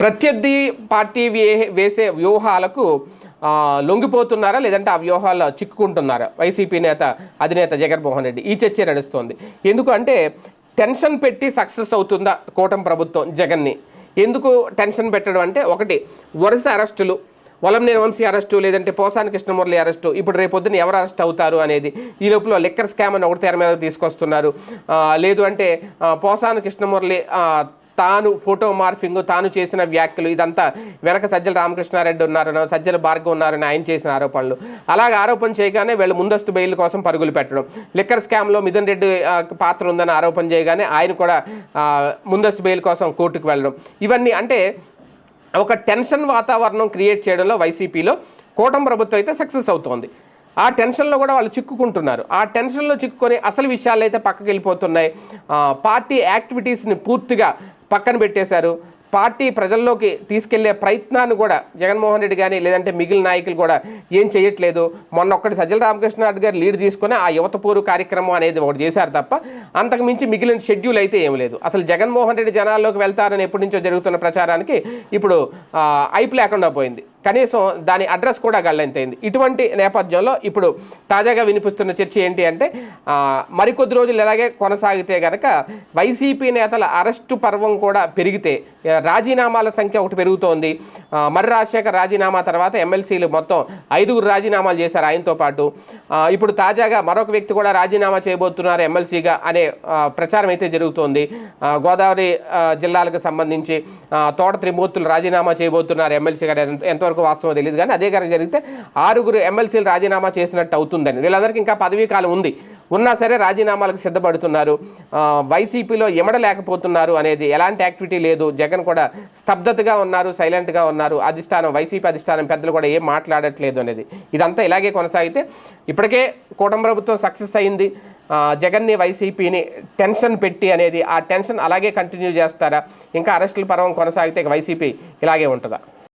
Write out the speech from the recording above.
ప్రత్యర్థి పార్టీ వే- వేసే వ్యూహాలకు లొంగిపోతున్నారా? లేదంటే ఆ వ్యూహాల్లో చిక్కుకుంటున్నారా? వైసీపీ నేత అధినేత జగన్మోహన్ రెడ్డి ఈ చర్చ నడుస్తోంది. ఎందుకు అంటే టెన్షన్ పెట్టి సక్సెస్ అవుతుందా కూటమి ప్రభుత్వం జగన్ని? ఎందుకు టెన్షన్ పెట్టడం అంటే ఒకటి వరుస అరెస్టులు. వలం నిర్వంశీ అరెస్టు లేదంటే పోసాని కృష్ణమురళి అరెస్టు. ఇప్పుడు రేపొద్దున ఎవరు అరెస్ట్ అవుతారు అనేది ఈ లోపల లిక్కర్ స్కామ్ అని ఒకటి తెర మీద తీసుకొస్తున్నారు. లేదు అంటే పోసాని కృష్ణమురళి తాను ఫోటో మార్ఫింగ్ తాను చేసిన వ్యాఖ్యలు ఇదంతా వెనక సజ్జల రామకృష్ణారెడ్డి ఉన్నారనో సజ్జల భార్గవ్ ఉన్నారని ఆయన చేసిన ఆరోపణలు. అలాగే ఆరోపణ చేయగానే వీళ్ళు ముందస్తు బెయిల్ కోసం పరుగులు పెట్టడం. లిక్కర్ స్కామ్లో మిథున్ రెడ్డి పాత్ర ఉందని ఆరోపణ చేయగానే ఆయన కూడా ముందస్తు బెయిల్ కోసం కోర్టుకు వెళ్ళడం. ఇవన్నీ అంటే ఒక టెన్షన్ వాతావరణం క్రియేట్ చేయడంలో వైసీపీలో కూటమి ప్రభుత్వం అయితే సక్సెస్ అవుతోంది. ఆ టెన్షన్లో కూడా వాళ్ళు చిక్కుకుంటున్నారు. ఆ టెన్షన్లో చిక్కుకొని అసలు విషయాలు అయితే పక్కకి వెళ్ళిపోతున్నాయి. పార్టీ యాక్టివిటీస్ని పూర్తిగా పక్కన పెట్టేశారు. పార్టీ ప్రజల్లోకి తీసుకెళ్ళే ప్రయత్నాన్ని కూడా జగన్మోహన్ రెడ్డి కానీ లేదంటే మిగిలిన నాయకులు కూడా ఏం చేయట్లేదు. మొన్న ఒక్కటి సజ్జల రామకృష్ణారెడ్డి గారు లీడ్ తీసుకొని ఆ యువతపూరు కార్యక్రమం అనేది ఒకటి చేశారు తప్ప అంతకు మించి మిగిలిన షెడ్యూల్ అయితే ఏం లేదు. అసలు జగన్మోహన్ రెడ్డి జనాల్లోకి వెళ్తారని ఎప్పటి నుంచో జరుగుతున్న ప్రచారానికి ఇప్పుడు ఐపు లేకుండా పోయింది. కనీసం దాని అడ్రస్ కూడా గళ్ళెంతైంది ఇటువంటి నేపథ్యంలో ఇప్పుడు తాజాగా వినిపిస్తున్న చర్చ ఏంటి అంటే మరికొద్ది రోజులు ఇలాగే కొనసాగితే గనక వైసీపీ నేతల అరెస్టు పర్వం కూడా పెరిగితే రాజీనామాల సంఖ్య ఒకటి పెరుగుతోంది. మర్రి రాజశేఖర్ రాజీనామా తర్వాత ఎమ్మెల్సీలు మొత్తం ఐదుగురు రాజీనామాలు చేశారు ఆయనతో పాటు. ఇప్పుడు తాజాగా మరొక వ్యక్తి కూడా రాజీనామా చేయబోతున్నారు ఎమ్మెల్సీగా అనే ప్రచారం అయితే జరుగుతోంది. గోదావరి జిల్లాలకు సంబంధించి తోట త్రిమూర్తులు రాజీనామా చేయబోతున్నారు ఎమ్మెల్సీగా. ఎంత- ఎంతవరకు వాస్తవం తెలియదు కానీ అదే కనుక జరిగితే ఆరుగురు ఎమ్మెల్సీలు రాజీనామా చేసినట్టు అవుతుందని. వీళ్ళందరికీ ఇంకా పదవీ కాలం ఉంది. ఉన్నా సరే రాజీనామాలకు సిద్ధపడుతున్నారు. వైసీపీలో ఎమడలేకపోతున్నారు అనేది ఎలాంటి యాక్టివిటీ లేదు. జగన్ కూడా స్తబ్దతగా ఉన్నారు సైలెంట్గా ఉన్నారు. అధిష్టానం వైసీపీ అధిష్టానం పెద్దలు కూడా ఏం మాట్లాడట్లేదు అనేది. ఇదంతా ఇలాగే కొనసాగితే ఇప్పటికే కూటమి ప్రభుత్వం సక్సెస్ అయింది. జగన్ని వైసీపీని టెన్షన్ పెట్టి అనేది ఆ టెన్షన్ అలాగే కంటిన్యూ చేస్తారా? ఇంకా అరెస్టుల పర్వం కొనసాగితే వైసీపీ ఇలాగే ఉంటుందా?